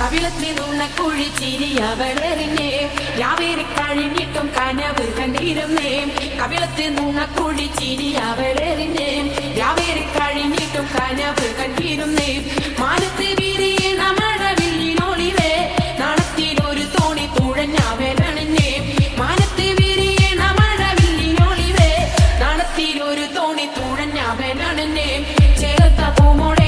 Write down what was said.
കവിളത്തിൽ നുണക്കുഴിച്ചിരി അവളെറിഞ്ഞേ. രാവേറി കഴിഞ്ഞിട്ടും കനവ് കണ്ടിരുന്നേ. കവിളത്തിൽ നുണക്കുഴിച്ചിരി അവളെറിഞ്ഞേ. കഴിഞ്ഞിട്ടും കനവ് കണ്ടിരുന്നേ. മാനത്തെ തോണി മാനത്തെ തോണി ചേർത്ത പൂമോളെ